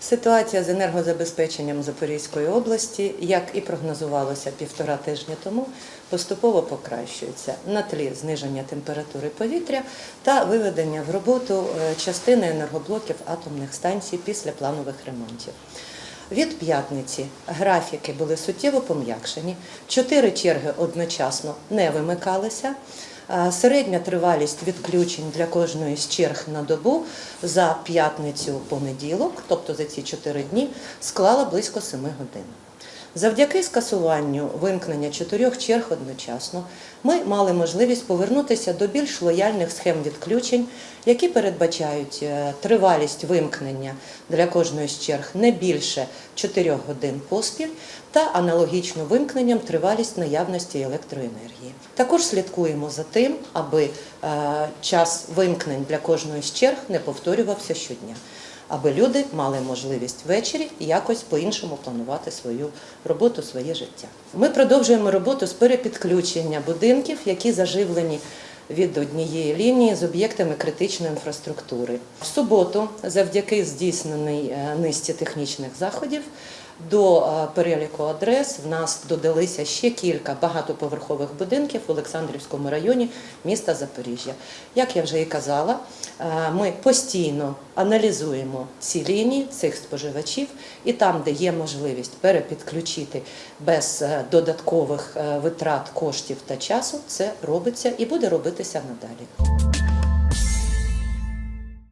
Ситуація з енергозабезпеченням Запорізької області, як і прогнозувалося півтора тижня тому, поступово покращується на тлі зниження температури повітря та виведення в роботу е, частини енергоблоків атомних станцій після планових ремонтів. Від п'ятниці графіки були суттєво пом'якшені. Чотири черги одночасно не вимикалися. Середня тривалість відключень для кожної з черг на добу за п'ятницю понеділок, тобто за ці чотири дні, склала близько 7 годин. Завдяки скасуванню вимкнення чотирьох черг одночасно ми мали можливість повернутися до більш лояльних схем відключень, які передбачають е, тривалість вимкнення для кожної з черг не більше 4 годин поспіль та аналогічно вимкненням тривалість наявності електроенергії. Також слідкуємо за тим, аби е, час вимкнень для кожної з черг не повторювався щодня аби люди мали можливість ввечері якось по-іншому планувати свою роботу, своє життя. Ми продовжуємо роботу з перепідключення будинків, які заживлені від однієї лінії з об'єктами критичної інфраструктури. В суботу, завдяки здійсненій е, низці технічних заходів, до е, переліку адрес в нас додалися ще кілька багатоповерхових будинків в Олександрівському районі міста Запоріжжя. Як я вже і казала, е, ми постійно аналізуємо ці лінії цих споживачів, і там, де є можливість перепідключити без е, додаткових витрат коштів та часу, це робиться і буде робитися надалі.